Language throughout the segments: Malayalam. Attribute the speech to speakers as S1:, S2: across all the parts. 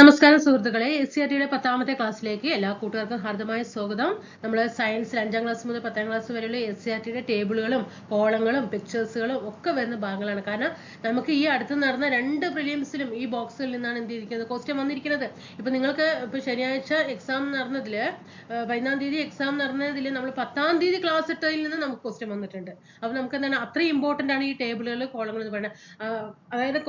S1: നമസ്കാരം സുഹൃത്തുക്കളെ. എസ് സി ആർ ടിയുടെ പത്താമത്തെ ക്ലാസ്സിലേക്ക് എല്ലാ കൂട്ടുകാർക്കും ഹാർദമായ സ്വാഗതം. നമ്മൾ സയൻസ് അഞ്ചാം ക്ലാസ് മുതൽ പത്താം ക്ലാസ് വരെയുള്ള എസ് സി ആർ ടിയുടെ ടേബിളുകളും കോളങ്ങളും പിക്ചേഴ്സുകളും ഒക്കെ വരുന്ന ഭാഗങ്ങളാണ്. കാരണം നമുക്ക് ഈ അടുത്ത് നടന്ന രണ്ട് പ്രിലിയംസിലും ഈ ബോക്സിൽ നിന്നാണ് എന്ത് ചെയ്തിരിക്കുന്നത്? ക്വസ്റ്റ്യൻ വന്നിരിക്കുന്നത്. ഇപ്പൊ നിങ്ങൾക്ക് ഇപ്പൊ ശനിയാഴ്ച എക്സാം നടന്നതിൽ പതിനാം തീയതി എക്സാം നടന്നതിൽ നമ്മൾ പത്താം തീയതി ക്ലാസ് ഇട്ടതിൽ നിന്ന് നമുക്ക് ക്വസ്റ്റ്യൻ വന്നിട്ടുണ്ട്. അപ്പൊ നമുക്ക് എന്താണ് അത്രയും ഇമ്പോർട്ടന്റ് ആണ് ഈ ടേബിളുകൾ കോളങ്ങൾ എന്ന് പറയുന്നത്. അതായത്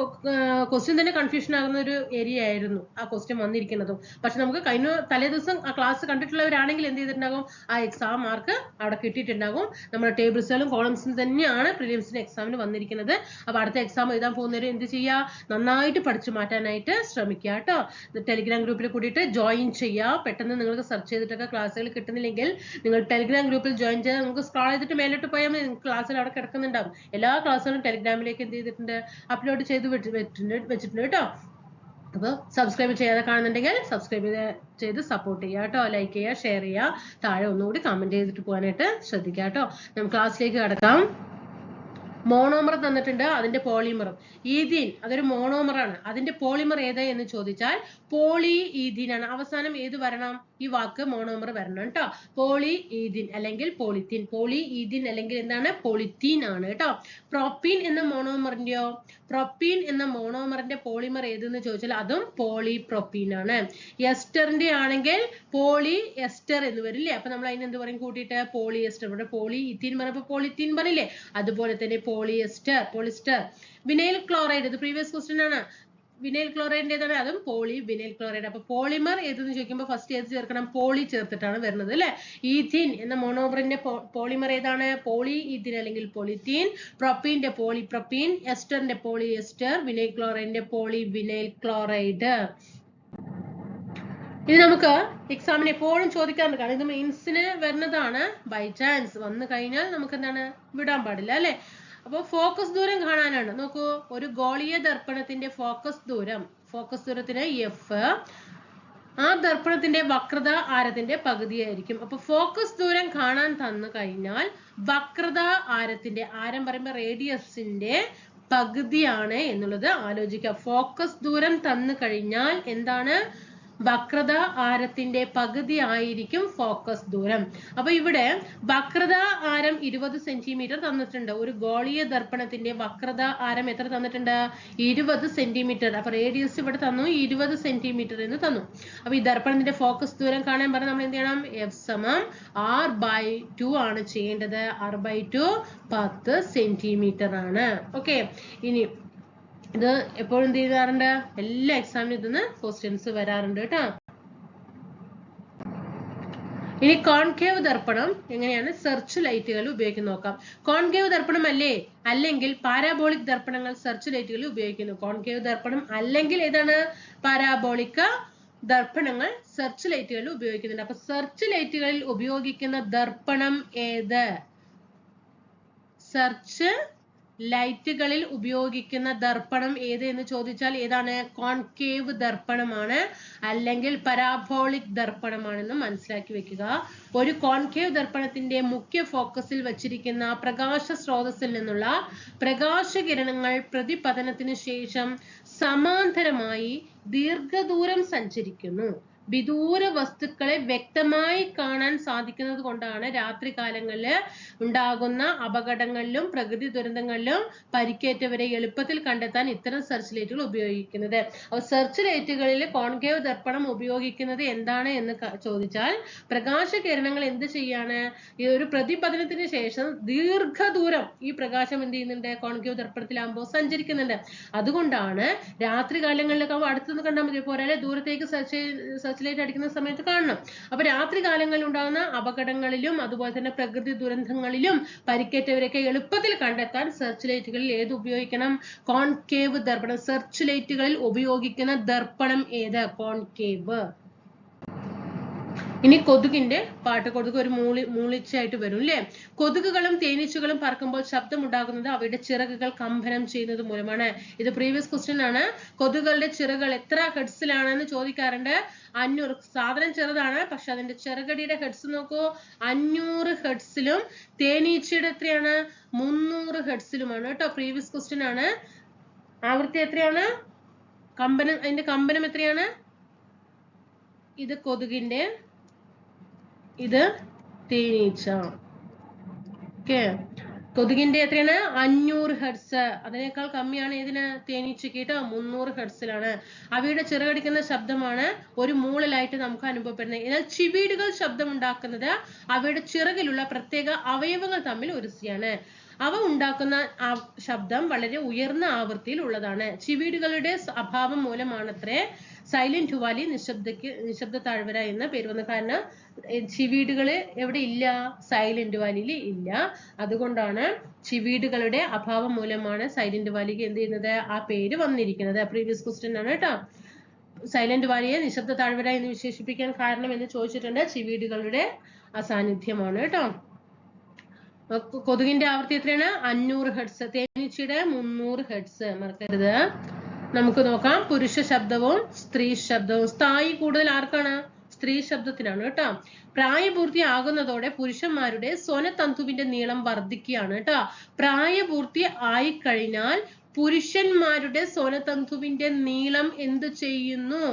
S1: ക്വസ്റ്റ്യൻ തന്നെ കൺഫ്യൂഷൻ ആകുന്ന ഒരു ഏരിയ ആയിരുന്നു. ആ ക്വസ്റ്റ്യൻ വന്നിരിക്കുന്നതും. പക്ഷെ നമുക്ക് കഴിഞ്ഞ തലേ ദിവസം ആ ക്ലാസ് കണ്ടിട്ടുള്ളവരാണെങ്കിൽ എന്ത് ചെയ്തിട്ടുണ്ടാകും? ആ എക്സാം മാർക്ക് അവിടെ കിട്ടിയിട്ടുണ്ടാകും. നമ്മുടെ ടേബിൾസുകളും കോളംസും തന്നെയാണ് പ്രിലിംസിന് എക്സാമിന് വന്നിരിക്കുന്നത്. അപ്പൊ അടുത്ത എക്സാം എഴുതാൻ പോകുന്നവർ എന്ത് ചെയ്യുക നന്നായിട്ട് പഠിച്ചു മാറ്റാനായിട്ട് ശ്രമിക്കുക കേട്ടോ. ടെലിഗ്രാം ഗ്രൂപ്പിൽ കൂടിയിട്ട് ജോയിൻ ചെയ്യുക പെട്ടെന്ന് നിങ്ങൾക്ക് സെർച്ച് ചെയ്തിട്ടൊക്കെ ക്ലാസ്സുകൾ കിട്ടുന്നില്ലെങ്കിൽ നിങ്ങൾ ടെലിഗ്രാം ഗ്രൂപ്പിൽ ജോയിൻ ചെയ്താൽ നിങ്ങൾക്ക് സ്ക്രോൾ ചെയ്തിട്ട് മേലോട്ട് പോയാൽ മതി. ക്ലാസ്സിൽ അവിടെ കിടക്കുന്നുണ്ടാവും. എല്ലാ ക്ലാസ്സുകളും ടെലിഗ്രാമിലേക്ക് എന്ത് ചെയ്തിട്ടുണ്ട്? അപ്ലോഡ് ചെയ്ത് വെച്ചിട്ടുണ്ട് കേട്ടോ. അപ്പോൾ സബ്സ്ക്രൈബ് ചെയ്യാതെ കാണുന്നുണ്ടെങ്കിൽ സബ്സ്ക്രൈബ് ചെയ്ത് സപ്പോർട്ട് ചെയ്യുക കേട്ടോ. ലൈക്ക് ചെയ്യുക ഷെയർ ചെയ്യുക. താഴെ ഒന്നുകൂടി കമന്റ് ചെയ്തിട്ട് പോകാനായിട്ട് ശ്രദ്ധിക്കുക കേട്ടോ. നമുക്ക് ക്ലാസ്സിലേക്ക് കടക്കാം. മോണോമർ തന്നിട്ടുണ്ട്. അതിന്റെ പോളിമറും ഈഥീൻ അതൊരു മോണോമർ ആണ്. അതിന്റെ പോളിമർ ഏതാ എന്ന് ചോദിച്ചാൽ പോളി ഈഥീൻ ആണ് അവസാനം ഏത് വരണം? ഈ വാക്ക് മോണോമർ വരണം കേട്ടോ. പോളി ഈഥീൻ അല്ലെങ്കിൽ പോളിത്തീൻ. പോളി ഈഥീൻ അല്ലെങ്കിൽ എന്താണ്? പോളിത്തീൻ ആണ് കേട്ടോ. പ്രൊപ്പീൻ എന്ന മോണോമറിന്റെയോ പ്രൊപ്പീൻ എന്ന മോണോമറിന്റെ പോളിമർ ഏതെന്ന് ചോദിച്ചാൽ അതും പോളി പ്രൊപ്പീൻ ആണ്. എസ്റ്ററിന്റെ ആണെങ്കിൽ പോളി എസ്റ്റർ എന്ന് വരില്ലേ? അപ്പൊ നമ്മൾ അതിന് എന്ത് പറയും? കൂട്ടിയിട്ട് പോളി എസ്റ്റർ ഇവിടെ പോളി ഇത്തീൻ പറഞ്ഞപ്പോ പോളിത്തീൻ പറഞ്ഞില്ലേ അതുപോലെ തന്നെ പോളിയസ്റ്റർ പോളിസ്റ്റർ. വിനൈൽ ക്ലോറൈഡ് ഇത് പ്രീവിയസ് ക്വസ്റ്റ്യൻ ആണ്. വിനൈൽ ക്ലോറൈഡിന്റെ ഏതാണ് അതും പോളി വിനൈൽ ക്ലോറൈഡ്. അപ്പൊ പോളിമർ ഏതെന്ന് ചോദിക്കുമ്പോൾ ഫസ്റ്റ് ഏത് ചേർക്കണം? പോളി ചേർത്തിട്ടാണ് വരുന്നത് അല്ലെ? ഈഥീൻ എന്ന മോണോമറിന്റെ പോളിമർ ഏതാണ്? പോളി ഈഥീൻ അല്ലെങ്കിൽ പോളിത്തീൻ പ്രൊപ്പീന്റെ പോളി പ്രൊപ്പീൻ എസ്റ്ററിന്റെ പോളി എസ്റ്റർ വിനൈൽ ക്ലോറൈഡിന്റെ പോളി വിനൈൽ ക്ലോറൈഡ് ഇത് നമുക്ക് എക്സാമിന് എപ്പോഴും ചോദിക്കാറുണ്ട്. കാരണം ഇത് മെയിൻസിന് വരുന്നതാണ് ബൈ ചാൻസ് വന്നു കഴിഞ്ഞാൽ നമുക്ക് എന്താണ്? വിടാൻ പാടില്ല അല്ലെ? അപ്പൊ ഫോക്കസ് ദൂരം കാണാനാണ്. നോക്കൂ ഒരു ഗോളിയ ദർപ്പണത്തിന്റെ ഫോക്കസ് ദൂരം ഫോക്കസ് ദൂരത്തിന് എഫ് ആ ദർപ്പണത്തിന്റെ വക്രത ആരത്തിന്റെ പകുതിയായിരിക്കും. അപ്പൊ ഫോക്കസ് ദൂരം കാണാൻ തന്നു കഴിഞ്ഞാൽ വക്രത ആരത്തിന്റെ ആരം പറയുമ്പോൾ റേഡിയസിന്റെ പകുതിയാണ് എന്നുള്ളത് ആലോചിക്കുക ഫോക്കസ് ദൂരം തന്നു കഴിഞ്ഞാൽ എന്താണ്? വക്രത ആരത്തിന്റെ പകുതി ആയിരിക്കും ഫോക്കസ് ദൂരം. അപ്പൊ ഇവിടെ വക്രത ആരം ഇരുപത് സെന്റിമീറ്റർ തന്നിട്ടുണ്ട്. ഒരു ഗോളീയ ദർപ്പണത്തിന്റെ വക്രത ആരം എത്ര തന്നിട്ടുണ്ട്? ഇരുപത് സെന്റിമീറ്റർ. അപ്പൊ റേഡിയസ് ഇവിടെ തന്നു ഇരുപത് സെന്റിമീറ്റർ എന്ന് തന്നു. അപ്പൊ ഈ ദർപ്പണത്തിന്റെ ഫോക്കസ് ദൂരം കാണാൻ പറഞ്ഞാൽ നമ്മൾ എന്ത് ചെയ്യണം? എഫ് സമം ആർ ബൈ ടു ആണ് ചെയ്യേണ്ടത്. ആർ ബൈ ടു പത്ത് സെന്റിമീറ്റർ ആണ്. ഓക്കെ ഇനി ഇത് എപ്പോഴും എന്ത് ചെയ്യാറുണ്ട് എല്ലാ എക്സാമിനും ഇതിന്ന് ക്വസ്റ്റ്യൻസ് വരാറുണ്ട് കേട്ടോ. ഇനി കോൺകേവ് ദർപ്പണം എങ്ങനെയാണ്? സെർച്ച് ലൈറ്റുകൾ ഉപയോഗിക്കുന്ന നോക്കാം. കോൺകേവ് ദർപ്പണം അല്ലേ? അല്ലെങ്കിൽ പാരാബോളിക് ദർപ്പണങ്ങൾ സെർച്ച് ലൈറ്റുകൾ ഉപയോഗിക്കുന്നു. കോൺകേവ് ദർപ്പണം അല്ലെങ്കിൽ ഏതാണ്? പാരാബോളിക്ക ദർപ്പണങ്ങൾ സെർച്ച് ലൈറ്റുകൾ ഉപയോഗിക്കുന്നുണ്ട്. അപ്പൊ സെർച്ച് ലൈറ്റുകളിൽ ഉപയോഗിക്കുന്ന ദർപ്പണം ഏത്? സെർച്ച് ലൈറ്റുകളിൽ ഉപയോഗിക്കുന്ന ദർപ്പണം ഏത് എന്ന് ചോദിച്ചാൽ ഏതാണ്? കോൺകേവ് ദർപ്പണമാണ്. അല്ലെങ്കിൽ പരാബോളിക് ദർപ്പണമാണെന്ന് മനസ്സിലാക്കി വെക്കുക. ഒരു കോൺകേവ് ദർപ്പണത്തിന്റെ മുഖ്യ ഫോക്കസിൽ വച്ചിരിക്കുന്ന പ്രകാശ സ്രോതസ്സിൽ നിന്നുള്ള പ്രകാശകിരണങ്ങൾ പ്രതിപതനത്തിന് ശേഷം സമാന്തരമായി ദീർഘദൂരം സഞ്ചരിക്കുന്നു. വിദൂര വസ്തുക്കളെ വ്യക്തമായി കാണാൻ സാധിക്കുന്നത് കൊണ്ടാണ് രാത്രി കാലങ്ങളിൽ ഉണ്ടാകുന്ന അപകടങ്ങളിലും പ്രകൃതി ദുരന്തങ്ങളിലും പരിക്കേറ്റവരെ എളുപ്പത്തിൽ കണ്ടെത്താൻ ഇത്തരം സെർച്ച് ലൈറ്റുകൾ ഉപയോഗിക്കുന്നത്. സെർച്ച് ലൈറ്റുകളിൽ കോൺകേവ് ദർപ്പണം ഉപയോഗിക്കുന്നത് എന്താണ് എന്ന് ചോദിച്ചാൽ പ്രകാശ കിരണങ്ങൾ എന്ത് ചെയ്യാണ്? ഈ ഒരു പ്രതിപതനത്തിന് ശേഷം ദീർഘദൂരം ഈ പ്രകാശം എന്ത് ചെയ്യുന്നുണ്ട്? കോൺകേവ് ദർപ്പണത്തിലാകുമ്പോൾ സഞ്ചരിക്കുന്നുണ്ട്. അതുകൊണ്ടാണ് രാത്രി കാലങ്ങളിലൊക്കെ അടുത്തുനിന്ന് കണ്ടാൽ മതി. പോരാ ദൂരത്തേക്ക് സെർച്ച് സെർച്ച് ലൈറ്റ് അടിക്കുന്ന സമയത്ത് കാണണം. അപ്പൊ രാത്രി കാലങ്ങളിൽ ഉണ്ടാകുന്ന അപകടങ്ങളിലും അതുപോലെ തന്നെ പ്രകൃതി ദുരന്തങ്ങളിലും പരിക്കേറ്റവരൊക്കെ എളുപ്പത്തിൽ കണ്ടെത്താൻ സെർച്ച് ലൈറ്റുകളിൽ ഏത് ഉപയോഗിക്കണം? കോൺകേവ് ദർപ്പണം. സെർച്ച് ലൈറ്റുകളിൽ ഉപയോഗിക്കുന്ന ദർപ്പണം ഏത്? കോൺകേവ്. ഇനി കൊതുകിന്റെ പാട്ട് കൊതുക് ഒരു മൂളി മൂളിച്ചയായിട്ട് വരും അല്ലേ കൊതുകുകളും തേനീച്ചകളും പറക്കുമ്പോൾ ശബ്ദമുണ്ടാകുന്നത് അവയുടെ ചിറകുകൾ കമ്പനം ചെയ്യുന്നത് മൂലമാണ്. ഇത് പ്രീവിയസ് ക്വസ്റ്റ്യൻ ആണ്. കൊതുകുകളുടെ ചിറകുകൾ എത്ര ഹെഡ്സിലാണെന്ന് ചോദിക്കാറുണ്ട്. അഞ്ഞൂറ് സാധനം ചെറുതാണ് പക്ഷെ അതിന്റെ ചിറകടിയുടെ ഹെഡ്സ് നോക്കൂ. അഞ്ഞൂറ് ഹെഡ്സിലും തേനീച്ചയുടെ എത്രയാണ്? മുന്നൂറ് ഹെഡ്സിലുമാണ് കേട്ടോ പ്രീവിയസ് ക്വസ്റ്റ്യൻ ആണ്. ആവൃത്തി എത്രയാണ്? കമ്പനം അതിന്റെ കമ്പനം എത്രയാണ്? ഇത് കൊതുകിന്റെ ഇത് തേനീച്ച. ഓക്കെ കൊതുകിന്റെ എത്രയാണ്? അഞ്ഞൂറ് ഹെഡ്സ് അതിനേക്കാൾ കമ്മിയാണ് ഇതിന് തേനീച്ചയ്ക്ക് കേട്ടോ മുന്നൂറ് ഹെഡ്സിലാണ് അവയുടെ ചിറകടിക്കുന്ന ശബ്ദമാണ് ഒരു മൂളലായിട്ട് നമുക്ക് അനുഭവപ്പെടുന്നത്. എന്നാൽ ചിവീടുകൾ ശബ്ദം ഉണ്ടാക്കുന്നത് അവയുടെ ചിറകിലുള്ള പ്രത്യേക അവയവങ്ങൾ തമ്മിൽ ഉരസിയാണ്. അവ ഉണ്ടാക്കുന്ന ശബ്ദം വളരെ ഉയർന്ന ആവൃത്തിയിൽ ഉള്ളതാണ്. ചിവീടുകളുടെ അഭാവം മൂലമാണത്രേ സൈലന്റ് വാലി നിശബ്ദക്ക് നിശബ്ദ താഴ്വര എന്ന പേര് വന്ന കാരണം ചിവീടുകൾ എവിടെ ഇല്ല? സൈലന്റ് വാലിയിൽ ഇല്ല. അതുകൊണ്ടാണ് ചിവീടുകളുടെ അഭാവം മൂലമാണ് സൈലന്റ് വാലിക്ക് എന്ത് ചെയ്യുന്നത്? ആ പേര് വന്നിരിക്കുന്നത്. പ്രീവിയസ് ക്വസ്റ്റ്യൻ ആണ് കേട്ടോ. സൈലന്റ് വാലിയെ നിശബ്ദ താഴ്വര എന്ന് വിശേഷിപ്പിക്കാൻ കാരണം എന്ന് ചോദിച്ചിട്ടുണ്ട്. ചിവീടുകളുടെ അസാന്നിധ്യമാണ് കേട്ടോ. കൊതുകിന്റെ ആവൃത്തി എത്രയാണ്? അഞ്ഞൂറ് ഹെഡ്സ് തേനീച്ചയുടെ മുന്നൂറ് ഹെഡ്സ് മറക്കരുത്. നമുക്ക് നോക്കാം. പുരുഷ ശബ്ദവും സ്ത്രീ ശബ്ദവും. സ്ഥായി കൂടുതൽ ആർക്കാണ്? സ്ത്രീ ശബ്ദത്തിനാണ് കേട്ടോ. പ്രായപൂർത്തിയാകുന്നതോടെ പുരുഷന്മാരുടെ സ്വനതന്തുവിന്റെ നീളം വർദ്ധിക്കുകയാണ് കേട്ടോ. പ്രായപൂർത്തി ആയിക്കഴിഞ്ഞാൽ പുരുഷന്മാരുടെ സ്വനതന്തുവിന്റെ നീളം എന്ത് ചെയ്യുന്നു?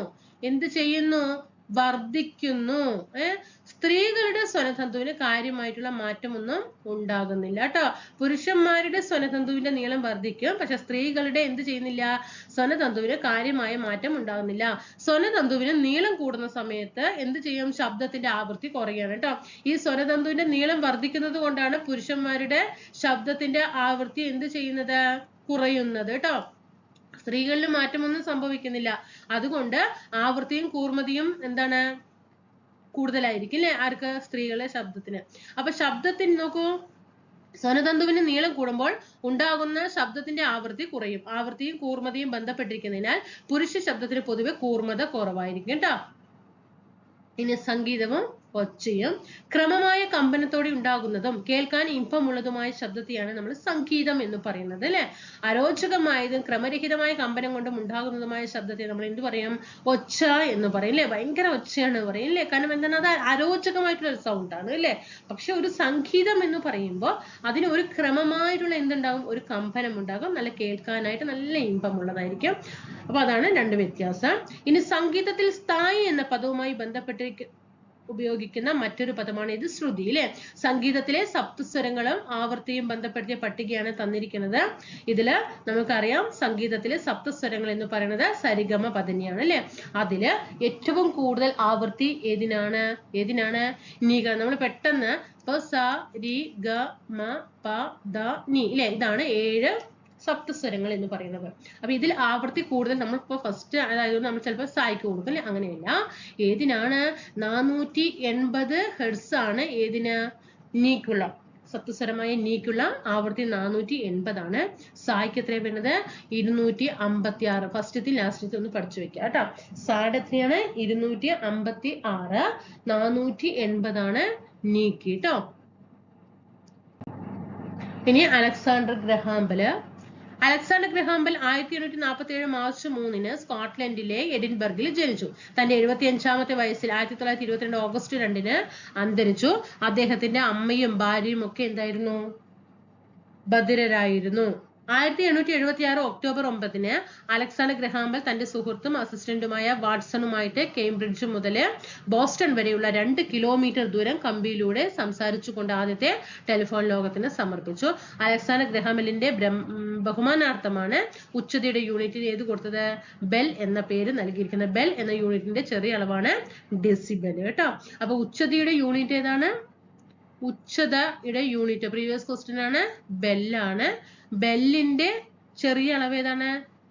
S1: എന്ത് ചെയ്യുന്നു? വർദ്ധിക്കുന്നു. ഏർ സ്ത്രീകളുടെ സ്വനതന്തുവിന് കാര്യമായിട്ടുള്ള മാറ്റമൊന്നും ഉണ്ടാകുന്നില്ല കേട്ടോ. പുരുഷന്മാരുടെ സ്വനതന്തുവിന്റെ നീളം വർദ്ധിക്കും. പക്ഷെ സ്ത്രീകളുടെ എന്ത് ചെയ്യുന്നില്ല? സ്വനതന്തുവിന് കാര്യമായ മാറ്റം ഉണ്ടാകുന്നില്ല. സ്വനതന്തുവിന് നീളം കൂടുന്ന സമയത്ത് എന്ത് ചെയ്യും? ശബ്ദത്തിന്റെ ആവൃത്തി കുറയാണ് കേട്ടോ. ഈ സ്വനതന്തുവിന്റെ നീളം വർദ്ധിക്കുന്നത് കൊണ്ടാണ് പുരുഷന്മാരുടെ ശബ്ദത്തിന്റെ ആവൃത്തി എന്ത് ചെയ്യുന്നത്? കുറയുന്നത് കേട്ടോ. സ്ത്രീകളിൽ മാറ്റമൊന്നും സംഭവിക്കുന്നില്ല. അതുകൊണ്ട് ആവൃത്തിയും കൂർമ്മതിയും എന്താണ്? കൂടുതലായിരിക്കും അല്ലെ ആർക്ക്? സ്ത്രീകളെ ശബ്ദത്തിന്. അപ്പൊ ശബ്ദത്തിന് നോക്കൂ. സ്വനതന്തുവിന് നീളം കൂടുമ്പോൾ ഉണ്ടാകുന്ന ശബ്ദത്തിന്റെ ആവൃത്തി കുറയും. ആവൃത്തിയും കൂർമതയും ബന്ധപ്പെട്ടിരിക്കുന്നതിനാൽ പുരുഷ ശബ്ദത്തിന് പൊതുവെ കൂർമ്മത കുറവായിരിക്കും കേട്ടോ. ഇനി സംഗീതവും ഒച്ചയും ക്രമമായ കമ്പനത്തോടെ ഉണ്ടാകുന്നതും കേൾക്കാൻ ഇമ്പമുള്ളതുമായ ശബ്ദത്തെയാണ് നമ്മൾ സംഗീതം എന്ന് പറയുന്നത് അല്ലെ? അരോചകമായതും ക്രമരഹിതമായ കമ്പനം കൊണ്ടും ഉണ്ടാകുന്നതുമായ ശബ്ദത്തെ നമ്മൾ എന്ത് പറയും? ഒച്ച എന്ന് പറയും അല്ലെ? ഭയങ്കര ഒച്ചയാണ് പറയും അല്ലെ? കാരണം എന്താണ്? അത് അരോചകമായിട്ടുള്ള ഒരു സൗണ്ട് ആണ് അല്ലെ? പക്ഷെ ഒരു സംഗീതം എന്ന് പറയുമ്പോൾ അതിന് ഒരു ക്രമമായിട്ടുള്ള എന്തുണ്ടാകും? ഒരു കമ്പനം ഉണ്ടാകും നല്ല കേൾക്കാനായിട്ട് നല്ല ഇമ്പമുള്ളതായിരിക്കും. അപ്പൊ അതാണ് രണ്ട് വ്യത്യാസം. ഇനി സംഗീതത്തിൽ സ്ഥായി എന്ന പദവുമായി ബന്ധപ്പെട്ടിരിക്കുന്ന ഉപയോഗിക്കുന്ന മറ്റൊരു പദമാണ് ഇത് ശ്രുതി അല്ലെ സംഗീതത്തിലെ സപ്തസ്വരങ്ങളും ആവർത്തിയും ബന്ധപ്പെടുത്തിയ പട്ടികയാണ് തന്നിരിക്കുന്നത്. ഇതിൽ നമുക്കറിയാം സംഗീതത്തിലെ സപ്തസ്വരങ്ങൾ എന്ന് പറയുന്നത് സരിഗമ പദനിയാണ് അല്ലെ അതിൽ ഏറ്റവും കൂടുതൽ ആവൃത്തി ഏതിനാണ്? ഏതിനാണ്? നീക നമ്മൾ പെട്ടെന്ന് ഇപ്പൊ സ രി ഗ മ പ ദ നി ഇല്ലേ ഇതാണ് ഏഴ് സപ്തസ്വരങ്ങൾ എന്ന് പറയുന്നത്. അപ്പൊ ഇതിൽ ആവൃത്തി കൂടുതൽ നമ്മൾ ഇപ്പൊ ഫസ്റ്റ് അതായത് നമ്മൾ ചിലപ്പോൾ സായിക്ക് കൊടുക്കും അല്ലെ അങ്ങനെയല്ല. ഏതിനാണ്? നാനൂറ്റി എൺപത് ഹെർട്സ് ആണ് ഏതിന്? നീക്കുള്ള. സപ്തസ്വരമായ നീക്കുള്ള ആവൃത്തി നാനൂറ്റി എൺപതാണ്. സായിക്ക് എത്രയാണ് വരുന്നത്? ഇരുന്നൂറ്റി അമ്പത്തി ആറ് ഫസ്റ്റത്തിൽ ലാസ്റ്റത്തിൽ ഒന്ന് പഠിച്ചു വെക്കുക കേട്ടോ. സായുടെ എത്രയാണ്? ഇരുന്നൂറ്റി അമ്പത്തി ആറ് നാനൂറ്റി എൺപതാണ് നീക്കി കേട്ടോ. ഇനി അലക്സാണ്ടർ ഗ്രഹാംബൽ അലക്സാണ്ടർ ഗ്രഹാംബൽ ആയിരത്തി എണ്ണൂറ്റി നാൽപ്പത്തി ഏഴ് മാർച്ച് മൂന്നിന് സ്കോട്ട്ലൻഡിലെ എഡിൻബർഗിൽ ജനിച്ചു. തന്റെ എഴുപത്തി അഞ്ചാമത്തെ വയസ്സിൽ ആയിരത്തി തൊള്ളായിരത്തി ഇരുപത്തിരണ്ട് ഓഗസ്റ്റ് രണ്ടിന് അന്തരിച്ചു. അദ്ദേഹത്തിന്റെ അമ്മയും ഭാര്യയും ഒക്കെ എന്തായിരുന്നു? ബധിരരായിരുന്നു ആയിരത്തി എണ്ണൂറ്റി എഴുപത്തി ആറ് ഒക്ടോബർ ഒമ്പതിന് അലക്സാണ്ടർ ഗ്രഹാമ്പൽ തന്റെ സുഹൃത്തും അസിസ്റ്റന്റുമായ വാട്സണുമായിട്ട് കേംബ്രിഡ്ജ് മുതൽ ബോസ്റ്റൺ വരെയുള്ള രണ്ട് കിലോമീറ്റർ ദൂരം കമ്പിയിലൂടെ സംസാരിച്ചുകൊണ്ട് ആദ്യത്തെ ടെലിഫോൺ ലോകത്തിന് സമർപ്പിച്ചു. അലക്സാണ്ടർ ഗ്രഹാമലിന്റെ ബഹുമാനാർത്ഥമാണ് ഉച്ചതയുടെ യൂണിറ്റിന് ഏത് കൊടുത്തത്? ബെൽ എന്ന പേര് നൽകിയിരിക്കുന്നത്. ബെൽ എന്ന യൂണിറ്റിന്റെ ചെറിയ അളവാണ് ഡെസിബെൽ കേട്ടോ. അപ്പൊ ഉച്ചതയുടെ യൂണിറ്റ് ഏതാണ്? ഉച്ചതയുടെ യൂണിറ്റ് പ്രീവിയസ് ക്വസ്റ്റ്യൻ ആണ്. ബെല്ലാണ് ബെല്ലിന്റെ ചെറിയ അളവ് ഏതാണ്?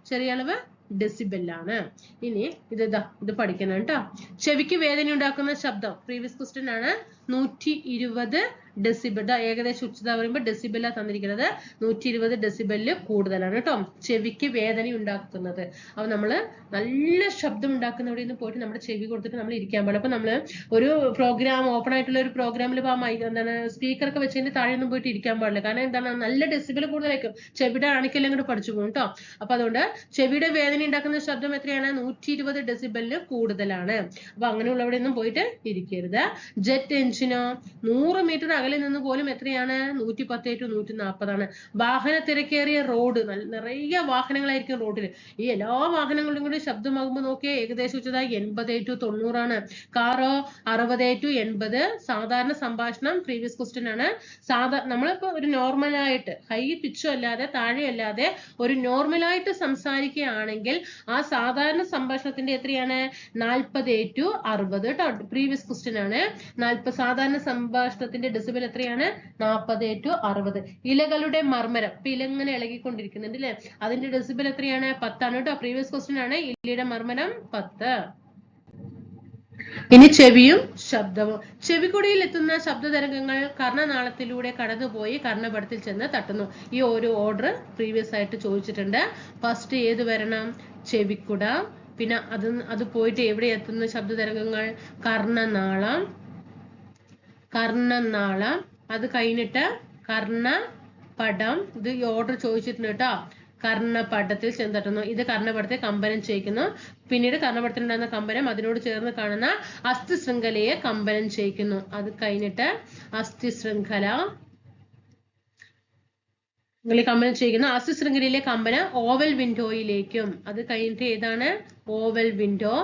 S1: ചെറിയ അളവ് ഡെസിബെല്ലാണ് ഇനി ഇത് ഇതാ ഇത് പഠിക്കണം കേട്ടോ. ചെവിക്ക് വേദന ഉണ്ടാക്കുന്ന ശബ്ദം. പ്രീവിയസ് ക്വസ്റ്റ്യൻ ആണ്. നൂറ്റി ഇരുപത് ഡെസിബിൾ ദാ ഏകദേശം ഉച്ചത പറയുമ്പോൾ ഡെസിബെല്ല തന്നിരിക്കുന്നത് നൂറ്റി ഇരുപത് ഡെസിബലിൽ കൂടുതലാണ് കേട്ടോ. ചെവിക്ക് വേദന ഉണ്ടാക്കുന്നത്. അപ്പൊ നമ്മൾ നല്ല ശബ്ദം ഉണ്ടാക്കുന്നവിടെ നിന്ന് പോയിട്ട് നമ്മുടെ ചെവി കൊടുത്തിട്ട് നമ്മൾ ഇരിക്കാൻ പാടില്ല. അപ്പൊ നമ്മൾ ഒരു പ്രോഗ്രാം ഓപ്പൺ ആയിട്ടുള്ള ഒരു പ്രോഗ്രാമിൽ ആ മൈക്ക് എന്താണ് സ്പീക്കർ ഒക്കെ വെച്ചതിന്റെ താഴെ ഒന്നും പോയിട്ട് ഇരിക്കാൻ പാടില്ല. കാരണം എന്താണ് നല്ല ഡെസിബൽ കൂടുതലായിരിക്കും. ചെവിയുടെ അണിക്കെല്ലാം കൂടെ പഠിച്ചു പോകും കേട്ടോ. അപ്പൊ അതുകൊണ്ട് ചെവിയുടെ വേദന ഉണ്ടാക്കുന്ന ശബ്ദം എത്രയാണ്? നൂറ്റി ഇരുപത് ഡെസിബലിന് കൂടുതലാണ്. അപ്പൊ അങ്ങനെയുള്ളവിടെ ഒന്നും പോയിട്ട് ഇരിക്കരുത്. ജെറ്റ് എഞ്ചിനോ നൂറ് മീറ്റർ അകലെ അകലെ നിന്ന് പോലും എത്രയാണ്? നൂറ്റി പത്ത് ടു നൂറ്റി നാൽപ്പതാണ് വാഹന തിരക്കേറിയ റോഡ് നിറയെ വാഹനങ്ങളായിരിക്കും റോഡിൽ ഈ എല്ലാ വാഹനങ്ങളും കൂടി ശബ്ദമാകുമ്പോൾ നോക്കിയാൽ ഏകദേശം ഉച്ചത എൺപത് ടു തൊണ്ണൂറാണ്. കാറോ അറുപത് ടു എൺപത് സാധാരണ സംഭാഷണം പ്രീവിയസ് ക്വസ്റ്റ്യൻ ആണ്. സാധാ നമ്മളിപ്പോ ഒരു നോർമൽ ആയിട്ട് ഹൈ പിച്ചോ അല്ലാതെ താഴെ അല്ലാതെ ഒരു നോർമൽ ആയിട്ട് സംസാരിക്കുകയാണെങ്കിൽ ആ സാധാരണ സംഭാഷണത്തിന്റെ എത്രയാണ്? നാൽപ്പത് ടു അറുപത് കേട്ടോ പ്രീവിയസ് ക്വസ്റ്റ്യൻ ആണ്. നാൽപ്പത് സാധാരണ സംഭാഷണത്തിന്റെ ഡെസിബൽ എത്രയാണ്? നാൽപ്പത് ടു അറുപത്. ഇലകളുടെ മർമ്മരം. ഇപ്പൊ ഇല ഇങ്ങനെ ഇളകിക്കൊണ്ടിരിക്കുന്നുണ്ട് അല്ലെ അതിന്റെ ഡെസിബൽ എത്രയാണ്? പത്താണ് കേട്ടോ. പ്രീവിയസ് ക്വസ്റ്റ്യൻ ആണ്. ഇലയുടെ മർമ്മരം പത്ത്. ഇനി ചെവിയും ശബ്ദവും. ചെവിക്കുടിയിൽ എത്തുന്ന ശബ്ദതരംഗങ്ങൾ കർണനാളത്തിലൂടെ കടന്നുപോയി കർണപടത്തിൽ ചെന്ന് തട്ടുന്നു. ഈ ഒരു ഓർഡർ പ്രീവിയസ് ആയിട്ട് ചോദിച്ചിട്ടുണ്ട്. ഫസ്റ്റ് ഏത് വരണം? ചെവിക്കുട. പിന്നെ അത് അത് പോയിട്ട് എവിടെ എത്തുന്ന ശബ്ദതരംഗങ്ങൾ? കർണനാളം. കർണനാളം അത് കഴിഞ്ഞിട്ട് കർണ പടം. ഇത് ഓർഡർ ചോദിച്ചിട്ടുണ്ട് കേട്ടോ കർണപടത്തിൽ ചെന്ന് തട്ടുന്നു ഇത് കർണപടത്തെ കമ്പനം ചെയ്യിക്കുന്നു. പിന്നീട് കർണപടത്തിലുണ്ടാകുന്ന കമ്പനം അതിനോട് ചേർന്ന് കാണുന്ന അസ്ഥി ശൃംഖലയെ കമ്പനം ചെയ്യിക്കുന്നു. അത് കഴിഞ്ഞിട്ട് അസ്ഥി ശൃംഖല. കമ്പനം ചെയ്യുന്ന അസ്ഥി ശൃംഖലയിലെ കമ്പനം ഓവൽ വിൻഡോയിലേക്കും അത് കഴിഞ്ഞിട്ട് ഏതാണ്? ഓവൽ വിൻഡോ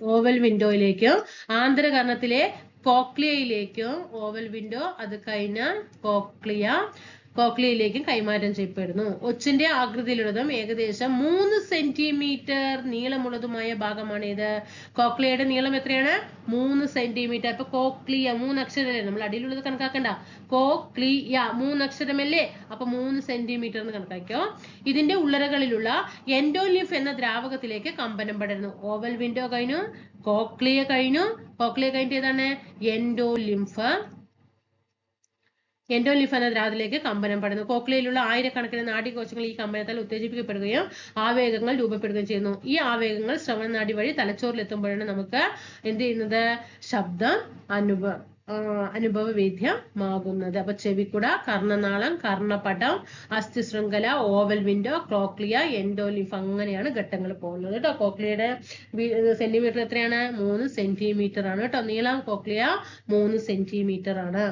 S1: ഓവൽ വിൻഡോയിലേക്കും ആന്തരകർണത്തിലെ കോക്ലിയയിലേക്കും ഓവൽ വിൻഡോ അത് കഴിഞ്ഞ കോക്ലിയ കോക്ലിയയിലേക്കും കൈമാറ്റം ചെയ്യപ്പെടുന്നു. ഒച്ചിന്റെ ആകൃതിയിലുള്ളതും ഏകദേശം മൂന്ന് സെന്റിമീറ്റർ നീളമുള്ളതുമായ ഭാഗമാണ് ഇത് കോക്ലിയയുടെ നീളം എത്രയാണ്? മൂന്ന് സെന്റിമീറ്റർ. ഇപ്പൊ കോക്ലിയ മൂന്നക്ഷരല്ലേ? നമ്മൾ അടിയിലുള്ളത് കണക്കാക്കണ്ട. കോക്ലിയ മൂന്നക്ഷരമല്ലേ? അപ്പൊ മൂന്ന് സെന്റിമീറ്റർ എന്ന് കണക്കാക്കിയോ. ഇതിന്റെ ഉള്ളറകളിലുള്ള എൻഡോലിഫ് എന്ന ദ്രാവകത്തിലേക്ക് കമ്പനം പടരുന്നു. ഓവൽ വിൻഡോ കഴിഞ്ഞു കോക്ലിയ കഴിഞ്ഞു. കോക്ലിയ കഴിഞ്ഞിട്ട് ഏതാണ്? എൻഡോലിംഫ്. എൻഡോലിഫ് എന്ന ദ്രാവത്തിലേക്ക് കമ്പനം പടുന്നു കോക്ലിയയിലുള്ള ആയിരക്കണക്കിന് നാഡീകോശങ്ങൾ ഈ കമ്പനത്താൽ ഉത്തേജിപ്പിക്കപ്പെടുകയും ആവേഗങ്ങൾ രൂപപ്പെടുകയും ചെയ്യുന്നു. ഈ ആവേഗങ്ങൾ ശ്രവണ നാടി വഴി തലച്ചോറിൽ എത്തുമ്പോഴാണ് നമുക്ക് എന്ത് ചെയ്യുന്നത്? ശബ്ദം അനുഭവ അനുഭവവേദ്യമാകുന്നത്. അപ്പൊ ചെവിക്കുട കർണനാളം കർണപടം അസ്ഥി ശൃംഖല ഓവൽ വിൻഡോ ക്ലോക്ലിയ എൻഡോലിഫ് അങ്ങനെയാണ് ഘട്ടങ്ങൾ പോകുന്നത് കേട്ടോ. കോക്ലിയയുടെ സെന്റിമീറ്റർ എത്രയാണ്? മൂന്ന് സെന്റിമീറ്റർ ആണ് കേട്ടോ. നീളം കോക്ലിയ മൂന്ന് സെന്റിമീറ്റർ ആണ്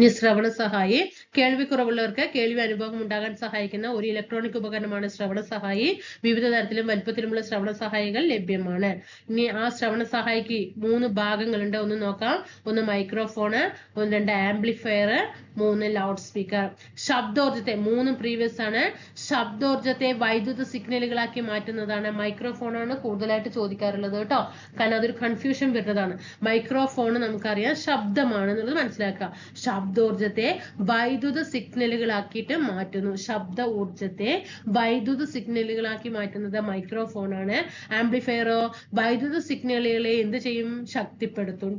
S1: ഇനി ശ്രവണ സഹായി. കേൾവി കുറവുള്ളവർക്ക് കേൾവി അനുഭവം ഉണ്ടാകാൻ സഹായിക്കുന്ന ഒരു ഇലക്ട്രോണിക് ഉപകരണമാണ് ശ്രവണ സഹായി. വിവിധ തരത്തിലും വലുപ്പത്തിലുമുള്ള ശ്രവണ സഹായികൾ ലഭ്യമാണ്. ഇനി ആ ശ്രവണ സഹായിക്ക് മൂന്ന് ഭാഗങ്ങളുണ്ട്. ഒന്ന് നോക്കാം. ഒന്ന് മൈക്രോഫോണ് ഒന്ന് രണ്ട് ആംപ്ലിഫയർ മൂന്ന് ലൗഡ് സ്പീക്കർ ശബ്ദോർജത്തെ മൂന്ന് പ്രീവിയസ് ആണ്. ശബ്ദോർജത്തെ വൈദ്യുത സിഗ്നലുകളാക്കി മാറ്റുന്നതാണ് മൈക്രോഫോണാണ് കൂടുതലായിട്ട് ചോദിക്കാറുള്ളത് കേട്ടോ. കാരണം അതൊരു കൺഫ്യൂഷൻ വരുന്നതാണ്. മൈക്രോഫോൺ നമുക്കറിയാം ശബ്ദമാണ് എന്നുള്ളത് മനസ്സിലാക്കുക ശബ്ദോർജത്തെ വൈദ്യുത സിഗ്നലുകളാക്കിയിട്ട് മാറ്റുന്നു. ശബ്ദ ഊർജത്തെ വൈദ്യുത സിഗ്നലുകളാക്കി മാറ്റുന്നത് മൈക്രോഫോൺ ആണ് ആംപ്ലിഫയറോ വൈദ്യുത സിഗ്നലുകളെ എന്ത് ചെയ്യും? ശക്തിപ്പെടുത്തും